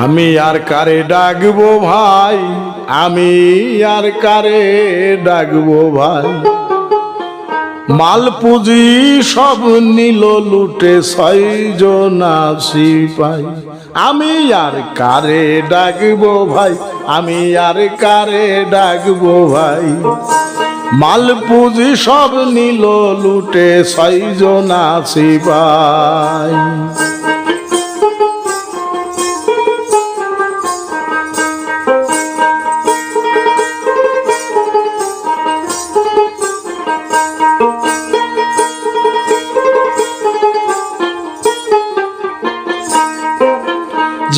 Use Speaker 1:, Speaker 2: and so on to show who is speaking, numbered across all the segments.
Speaker 1: আমি আর কারে ডাকবো ভাই? আমি আর কারে ডাকবো ভাই? মাল পুঁজি সব নিল লুটে ছয়জন সিপাই আমি আর কারে ডাকবো ভাই? আমি আর কারে ডাকবো ভাই? মাল পুঁজি সব নিল লুটে ছয়জন সিপাই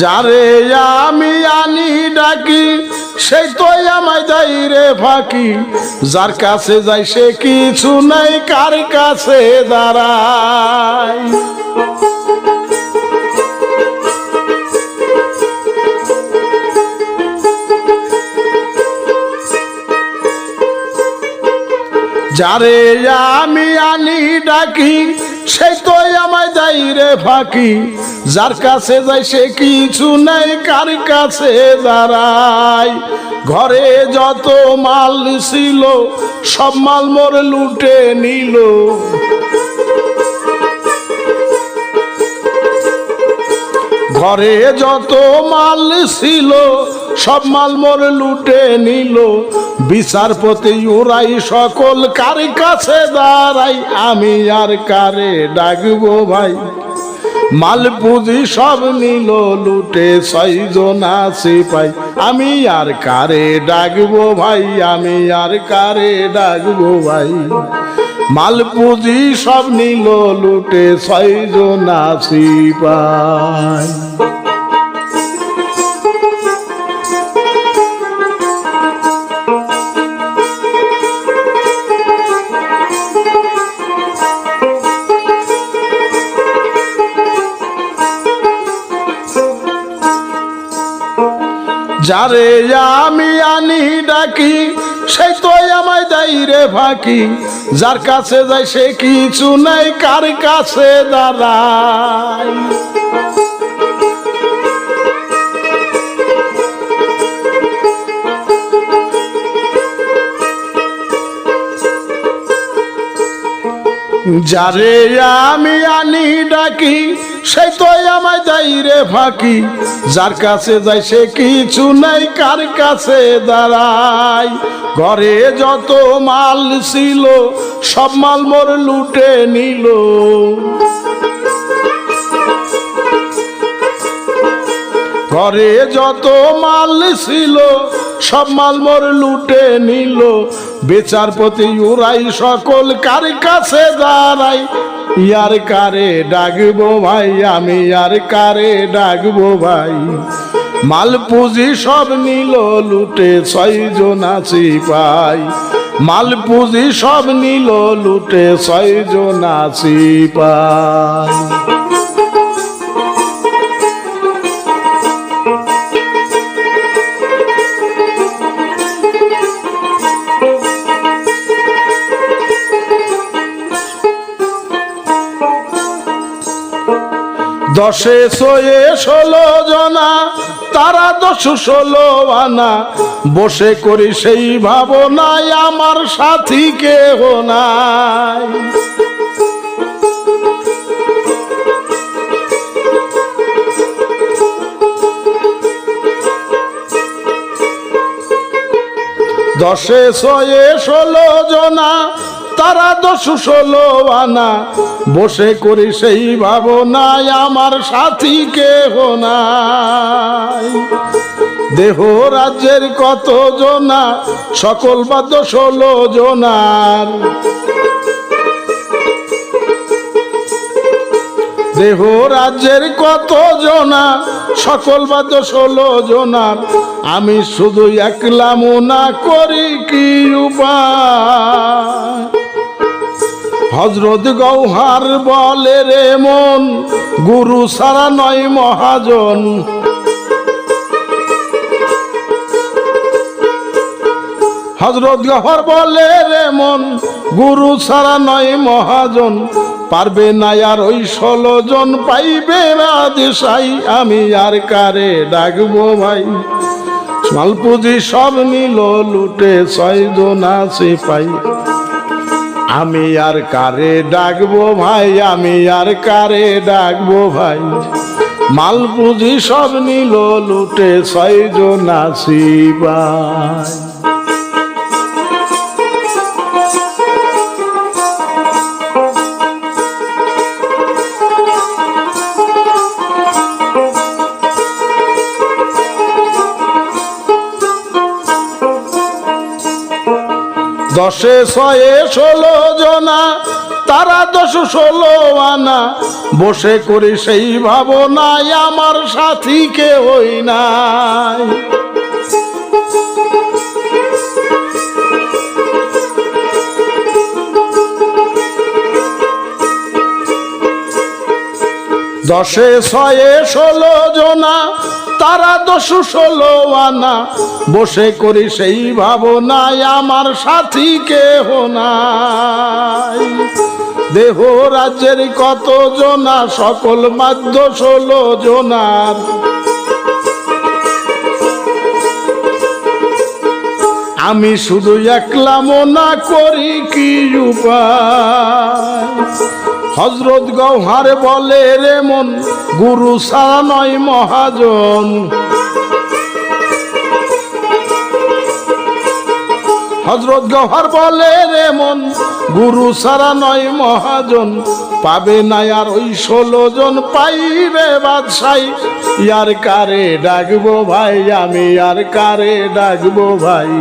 Speaker 1: যারে আমি আনি ডাকি, সেই তো আমায় যাই রে ফাঁকি। যার কাছে যাই সে কিছু নাই, কার কাছে দাঁড়ায়? যারে আমি আনি ডাকি, সেই তো আমায় যাই রে ফাঁকি। যার কাছে যাই সে কিছু নাই, কার কাছে দাঁড়াই ঘরে যত মাল ছিল, সব মাল মোর লুটে নিল। ঘরে যত মাল ছিল, সব মাল মোর লুটে নিল। বিচারপতি উড়াই সকল কার কাছে দাঁড়াই, আমি আর কারে ডাকবো ভাই? মাল পুঁজি সব নিল লুটে, ছয়জন আছে পাই। আমি আর কারে ডাকবো ভাই? আমি আর কারে ডাকবো ভাই? মাল পুঁজি সব নিল লুটে, ছয়জন আসি পাই। যারে আমি আনি ডাকি সেই তো আমায় দেয় রে ফাঁকি। যার কাছে যাই সে কিছু নাই, কার কাছে দাঁড়ায়? যারে আমি আনি ডাকি সেই তো আমায় যাই রে ফাঁকি। যার কাছে যাই সে কিছু নাই, কার কাছে দাঁড়াই ঘরে যত মাল ছিল, সব মাল মোর লুটে নিল। ঘরে যত মাল ছিল, সব মাল মোর লুটে নিল। বেচারপতি উড়াই সকল কার কাছে দাঁড়াই। ইয়ার কারে ডাকবো ভাই, আমি আর কারে ডাকবো ভাই। মাল পুঁজি সব নিল লুটে, ছয়জন আছি পাই। মাল পুঁজি সব নিল লুটে, ছয়জন আছি পাই। দশে শয়ে ষোলো জনা, তারা দশ ষোলো আনা। বসে করি সেই ভাবনায় আমার সাথী কেহ নাই। দশে ছয়ে ষোলো জনা তারা দশ ষোলো আনা। বসে করি সেই ভাবনায় আমার সাথী কেহ নাই। দেহ রাজ্যের কত জনা, সকল বাদ্য ষোলো জনার। দেহ রাজ্যের কত জনা, সকল বাদ্য ষোলো জনার। আমি শুধু একলা মোনা করি কি উপায়? হজরত গৌহার বলে রে মন, গুরু সারা নয় মহাজন। হজরত গহর বলে রে মন, গুরু সারা নয় মহাজন। পারবে না আর ওই ষোলো জন, পাইবে না দেশাই, আমি আর কারে ডাকবো ভাই? মাল পুঁজি সব নিল, লুটে ছয় জন আছে পাই। আমি আর কারে ডাকবো ভাই? আমি আর কারে ডাকবো ভাই? মাল পুঁজি সব নিল লুটে ছয় জন দশে ছয়ে ষোলো জনা, তারা দশ ষোলো আনা। বসে করি সেই ভাবনায় আমার সাথীকে হই নাই। দশে ছয়ে ষোলো জনা, তারা দশ ষোলো আনা। বসে করি সেই ভাবনায় আমার সাথী কেহ নাই। দেহ রাজ্যের কত জনা, সকল মাধ্য ষোলো জনার। আমি শুধু একলা মনা করি কি উপায়? হজরত গৌহার বলে রে মন, গুরু সারা নয় মহাজন। হজরত গৌহার বলে রে মন, গুরু সারা নয় মহাজন। পাবে না আর ওই ষোলো জন পাইবে বাদশাই ইয়ার কারে ডাকবো ভাই, আমি আর কারে ডাকবো ভাই।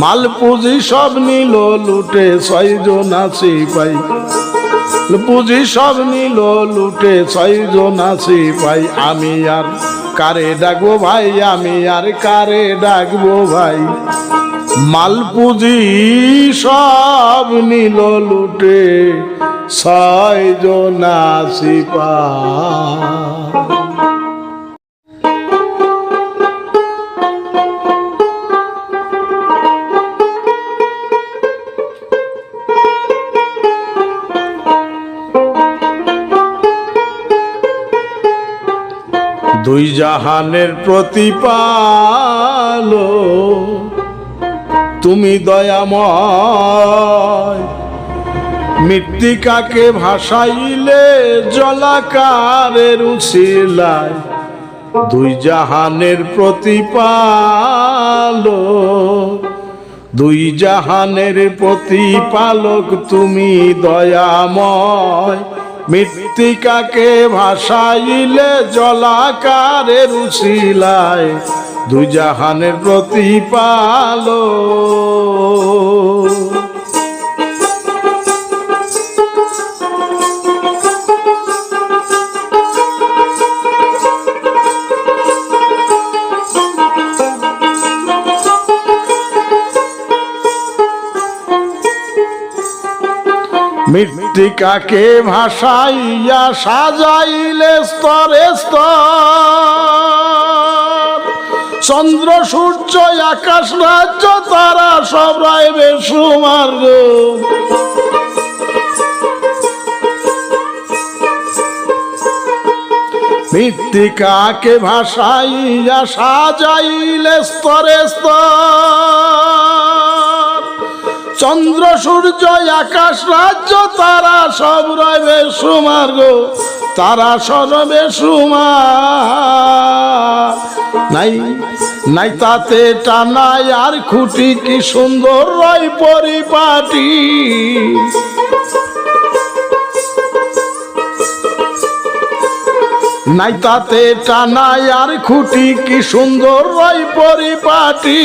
Speaker 1: মাল পুঁজি সব নিল, লুটে ছয় জন আছি পাই। পুঁজি সব নিল, লুটে ছয় জন আছি পাই। আমি আর কারে ডাকবো ভাই, আমি আর কারে ডাকবো ভাই। মাল পুঁজি সব নিল লুটে দুই জাহানের প্রতিপাল তুমি দয়াময়। মৃত্তিকাকে ভাসাইলে জলাকারের উছিলায় দুই জাহানের প্রতিপাল দুই জাহানের প্রতিপালক তুমি দয়াময়। মৃত্তিকাকে ভাসাইলে জলাকারের উশিলায় দুই জাহানের প্রতিপাল মৃত্তিকাকে ভাসাইয়া সাজাইলে স্তরে স্তর। চন্দ্র, সূর্য, আকাশ, রাজ্য, তারা সব রাইবে সুমার্গ মৃত্তিকাকে ভাসাইয়া সাজাইলে স্তরে স্তর। চন্দ্র, সূর্য, আকাশ, রাজ্য, তারা সব রবে সুমার্গ। তারা সরবে সুমার নাই নাই তাতে টানাই আর খুঁটি কি সুন্দর রয় পরিপাটি। নাই তাতে টানাই আর খুঁটি, কি সুন্দর রয় পরিপাটি।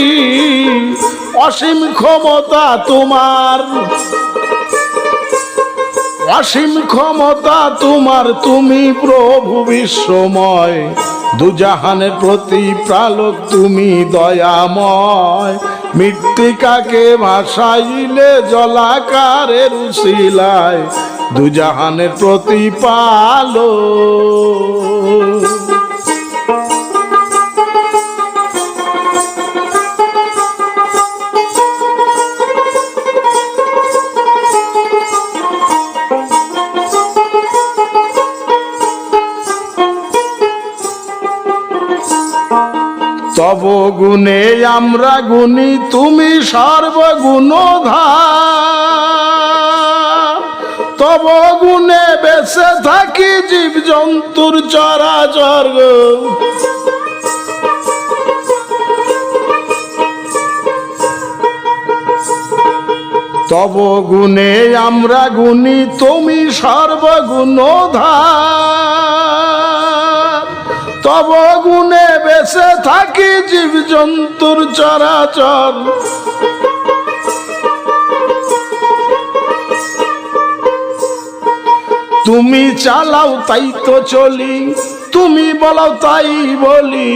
Speaker 1: অসীম ক্ষমতা তোমার, অসীম ক্ষমতা তোমার, তুমি প্রভু বিশ্বময়। দুজাহানের প্রতি প্রালক তুমি দয়াময়। মৃত্তিকাকে ভাসাইলে জলাকারের উশিলায়। দুজাহানের প্রতিপালো গুণে আমরা গুণী, তুমি সর্বগুণ তব গুণে বেঁচে থাকি জীব জন্তুর চরাচর। তব গুণে আমরা গুণী, তুমি সর্বগুণ তব গুণে বেঁচে থাকি জীব জন্তুর চরাচর। তুমি চালাও তাই তো চলি, তুমি বলাও তাই বলি।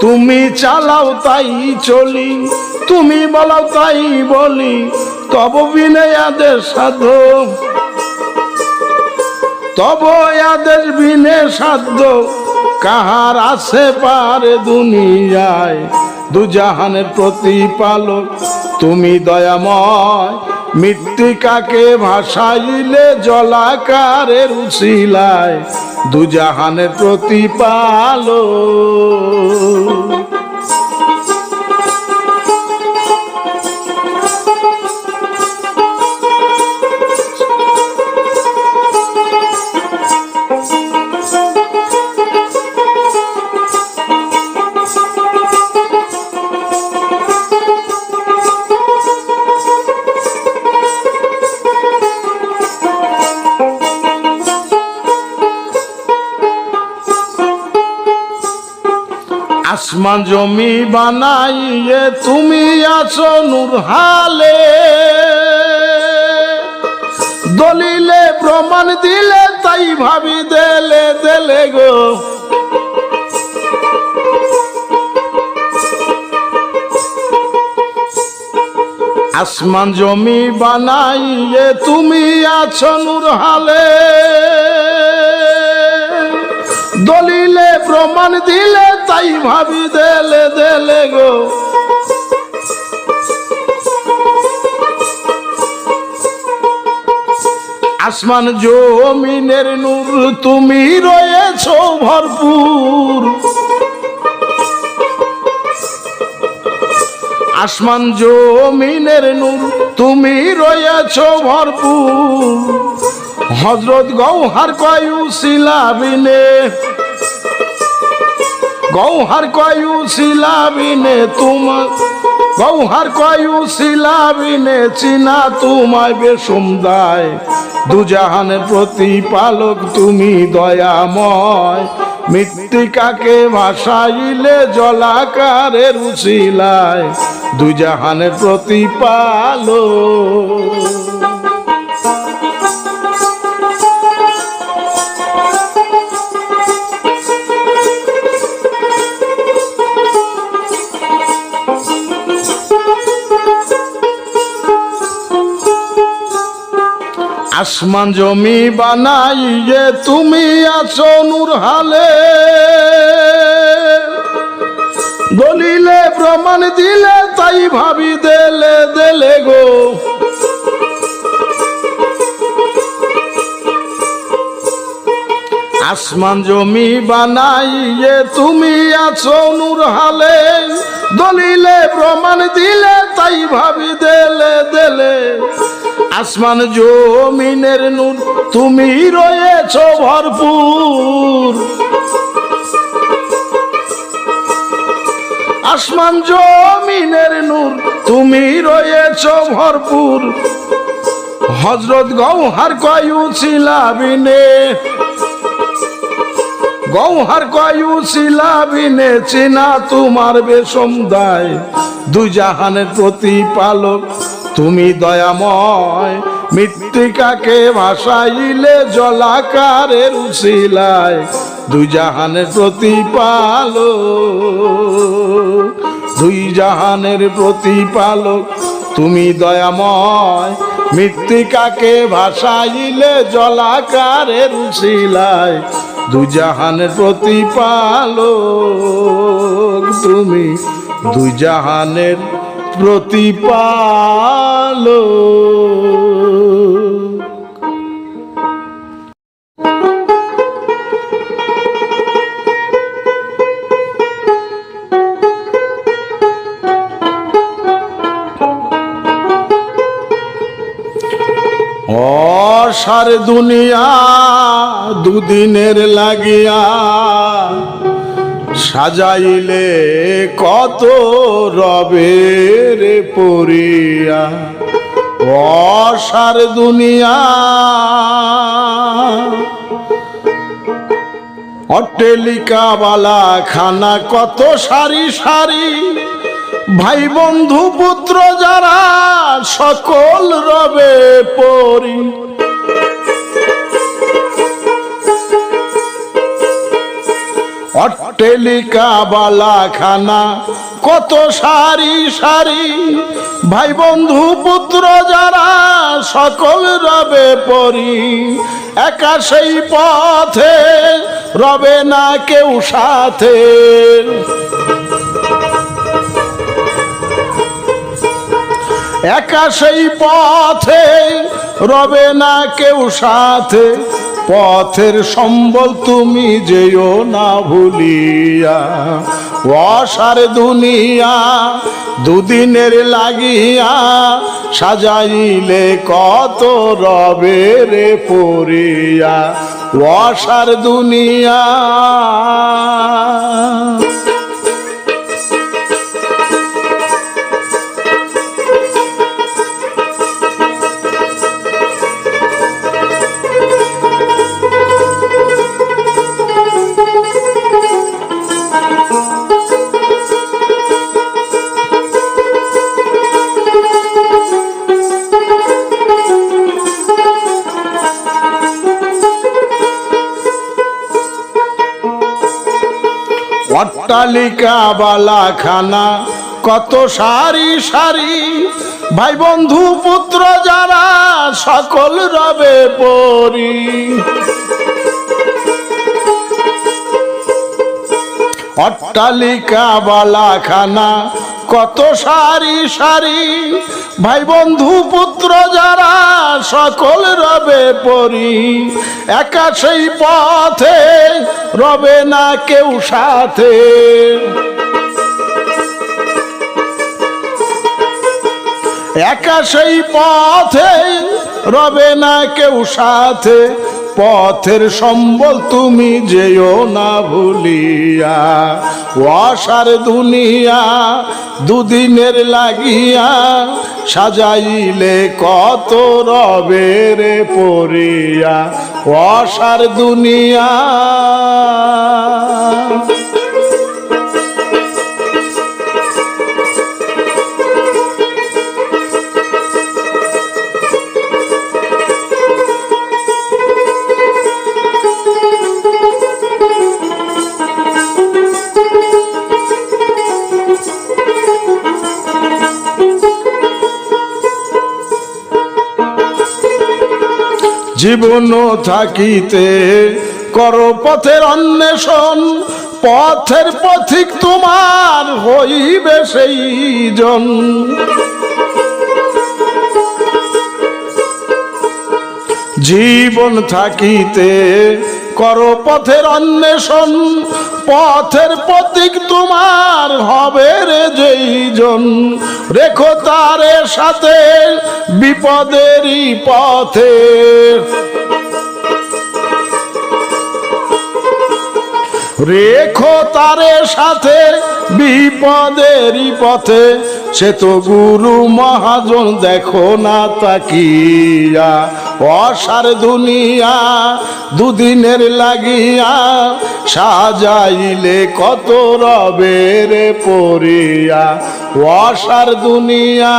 Speaker 1: তুমি চালাও তাই চলি, তুমি বলাও তাই বলি, তব বিনয় আদেশ সাধ তব আদেশ বিনে সাধ্য, কাহার আছে পারে দুনিয়ায়। দুজাহানের প্রতিপালক, তুমি দয়াময়। মৃত্তিকাকে ভাসাইলে, জলাকারের উচিলায় দুজাহানের প্রতিপালক। আসমান জমি বানাইয়ে তুমি আছো নূর হালে। দলিলে প্রমাণ দিলে তাই ভাবি দেলে দেলে গো। আসমান জমি বানাইয়ে তুমি আছো নূর প্রমাণ দিলে তাই ভাবি দেলে দেলে গো। আসমান জমিনের নূর তুমি রয়েছ ভরপুর। আসমান জমিনের নূর তুমি রয়েছ ভরপুর। হজরত গৌহার কয়ু শিলাবিনে গৌহার কয়ু শিলাবিনে তোমার গৌহার কয়ু শিলাবিনে চিনা তোমায় বেসম দায়। দুজাহানের প্রতিপালক তুমি দয়াময়, মৃত্তিকাকে ভাসাইলে জলাকারের উচিলায় দুজাহানের প্রতিপালক আসমান জমি বানাইয়ে তুমি আছো নূর হালে। দলিলে প্রমাণ দিলে, তাই ভাবি দেলে দেলে গো। আসমান জমি বানাইয়ে তুমি আছো নূর হালে। দলিলে প্রমাণ দিলে, তাই ভাবি দেলে দেলে। আসমান জমিনের নূর তুমি রয়েছ ভরপুর। আসমান জমিনের নূর তুমি রয়েছ ভরপুর। হজরত গৌহার কয়ু ছিলাবিনে গৌহার কয়ু ছিলাবিনে চিনা তোমার বেশম দায়। দুই জাহানের প্রতিপালক তুমি দয়াময় মৃত্তিকাকে ভাসাইলে জলাকারের উশিলায় দুই জাহানের প্রতিপালক, দুই জাহানের প্রতিপালক। তুমি দয়াময় মৃত্তিকাকে ভাসাইলে জলাকারের উশিলায় দুই জাহানের প্রতিপালক। তুমি দুই প্রতিপাল সার দুনিয়া দুদিনের লাগিয়া সাজাইলে কত রবের পরিয়া, অসার দুনিয়া। অট্টেলিকা বালা খানা কত সারি সারি, ভাই বন্ধু পুত্র যারা সকল রবে পরি। অট্টেলিকা বালা খানা কত সারি সারি। ভাই বন্ধু, পুত্র যারা, সকল রবে পরি। একা সেই পথে রবে না কেউ সাথে। একা সেই পথে রবে না কেউ সাথে। পথের সম্বল তুমি যেও না ভুলিয়া। অসার দুনিয়া দুদিনের লাগিয়া সাজাইলে কত রবের রে পড়িয়া অসার দুনিয়া অট্টালিকা বালা খানা কত সারি সারি ভাই বন্ধু পুত্র যারা, সকল রবে পরি। অট্টালিকা বালা খানা কত সারি সারি ভাই বন্ধু পুত্র যারা সকল রবে পরি, একা সেই পথে রবে না কেউ সাথে। একা সেই পথে রবে না কেউ সাথে। পথের সম্বল তুমি যেও না ভুলিয়া। ওয়াসার দুনিয়া দুদিনের লাগিয়া, সাজাইলে কত রবের পড়িয়া ওয়াসার দুনিয়া জীবন থাকিতে কর পথের অন্বেষণ, পথের পথিক তোমার হইবে সেই জন জীবন থাকিতে কর পথের অন্বেষণ, পথের প্রতীক তোমার হবে রে যেই জন। রেখো তারে সাথে বিপদেরই পথে। রেখো তারে সাথে বিপদেরই পথে। সে তো গুরু মহাজন, দেখো না তাকিয়া। অসার দুনিয়া দুদিনের লাগিয়া সাজাইলে কত রবের পড়িয়া অসার দুনিয়া।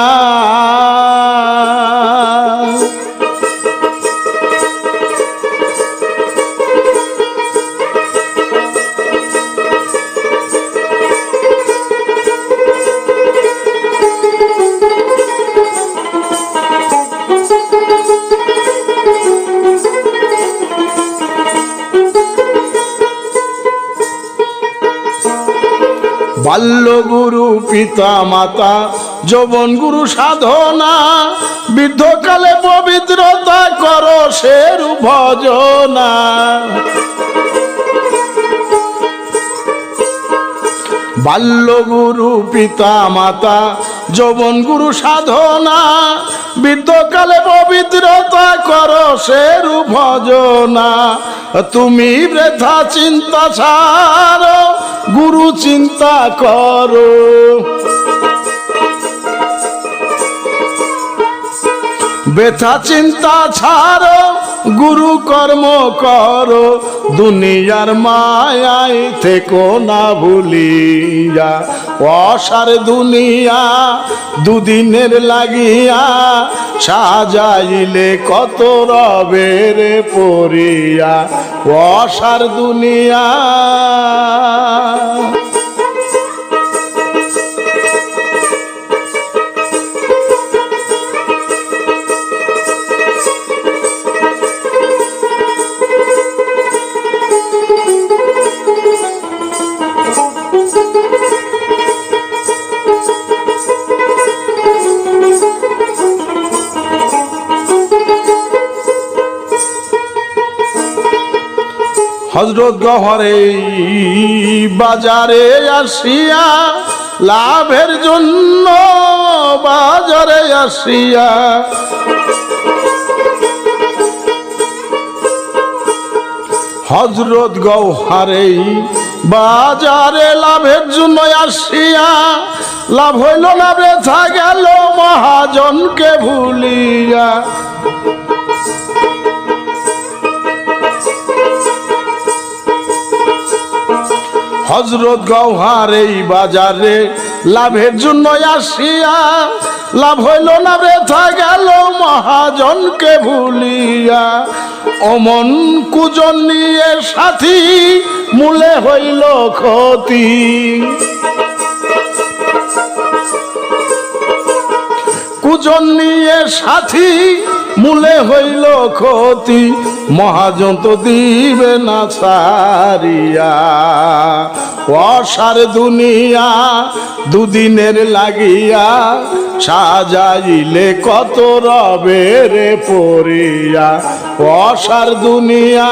Speaker 1: বাল্য গুরু পিতা মাতা যৌবন গুরু সাধনা, বৃদ্ধকালে পবিত্রতা করো সেরু ভজনা। বাল্য গুরু পিতা মাতা যৌবন গুরু সাধনা, বৃদ্ধকালে পবিত্রতা করো সেরু ভজনা। তুমি বৃথা চিন্তা ছাড়ো গুরু চিন্তা করো। ব্যথা চিন্তা ছাড়ো, গুরু কর্ম করো। দুনিয়ার মায়াই থেকো না ভুলিয়া। অসার দুনিয়া দুদিনের লাগিয়া সাজাইলে কত রবের পরিয়া অসার দুনিয়া। হজরত গহরে বাজারে আসিয়া, লাভের জন্য বাজারে আসিয়া। হজরত গৌহারে বাজারে লাভের জন্য আসিয়া, লাভ হইল না, বেথা গেল মহাজনকে ভুলিয়া। হজরত গৌহার এই বাজারে লাভের জন্য আসিয়া, লাভ হইল না বৃথা গেল, মহাজনকে ভুলিয়া। অমন কুজন নিয়ে সাথী, মূলে হইল ক্ষতি। কুজন নিয়ে সাথী মূলে হইল ক্ষতি মহাজন্ত দিবে না সারিয়া। অসার দুনিয়া দুদিনের লাগিয়া, সাজাইলে কত রবের পরিয়া অসার দুনিয়া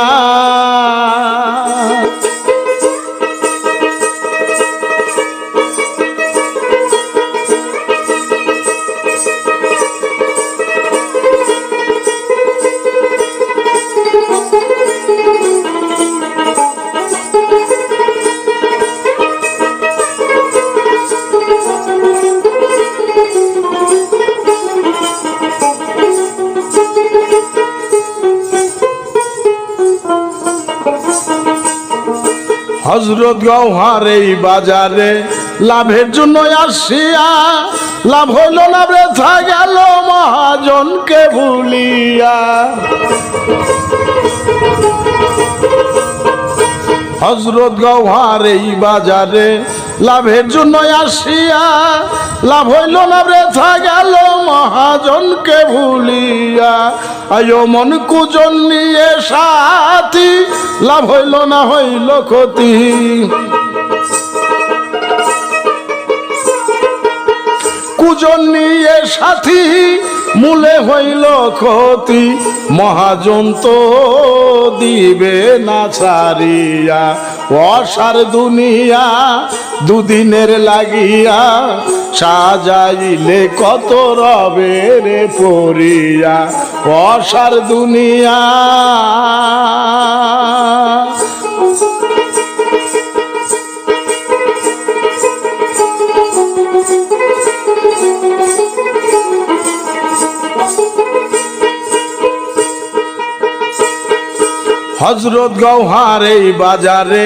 Speaker 1: হজরত গৌহার এই বাজারে লাভের জন্য আসিয়া, লাভ হইল না বৃথা গেল মহাজনকে ভুলিয়া। হজরত গৌহার এই বাজারে লাভের জন্য আসিয়া, লাভ হইল না বৃথা গেল মহাজনকে ভুলিয়া। আয়ো মন কুজন নিয়ে সাথী, লাভ হইল না, হইল ক্ষতি। কুজন নিয়ে সাথী, মূলে হইল ক্ষতি। মহাজন তো দিবে না ছাড়িয়া। অসার দুনিয়া দুদিনের লাগিয়া সাজাইলে কত রবের পরিয়া। অসার দুনিয়া হজরত গৌহার এই বাজারে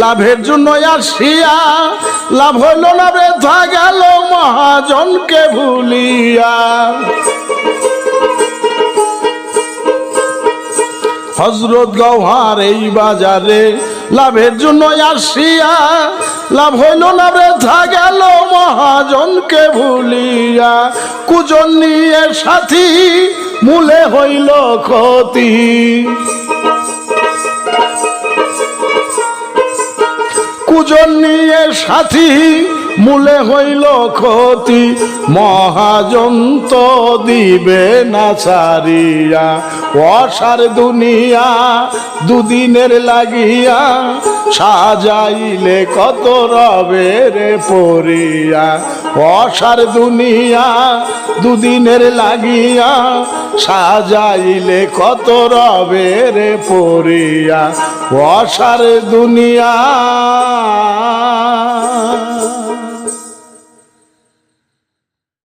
Speaker 1: লাভের জন্য আসিয়া, লাভ হইল না বেথা গেল, মহাজনকে ভুলিয়া। হজরত গৌহার এই বাজারে লাভের জন্য আসিয়া, লাভ হইল না বৃথা গেল, মহাজনকে ভুলিয়া। কুজন নিয়ে সাথী, মূলে হইল ক্ষতি। কুজন নিয়ে সাথী মূলে হইল ক্ষতি মহাজন্ত দিবে না ছাড়িয়া অসার দুনিয়া দুদিনের লাগিয়া, সাজাইলে কত রবে রে পরিয়া। অসার দুনিয়া দুদিনের লাগিয়া, সাজাইলে কত রবে রে পরিয়া। অসার দুনিয়া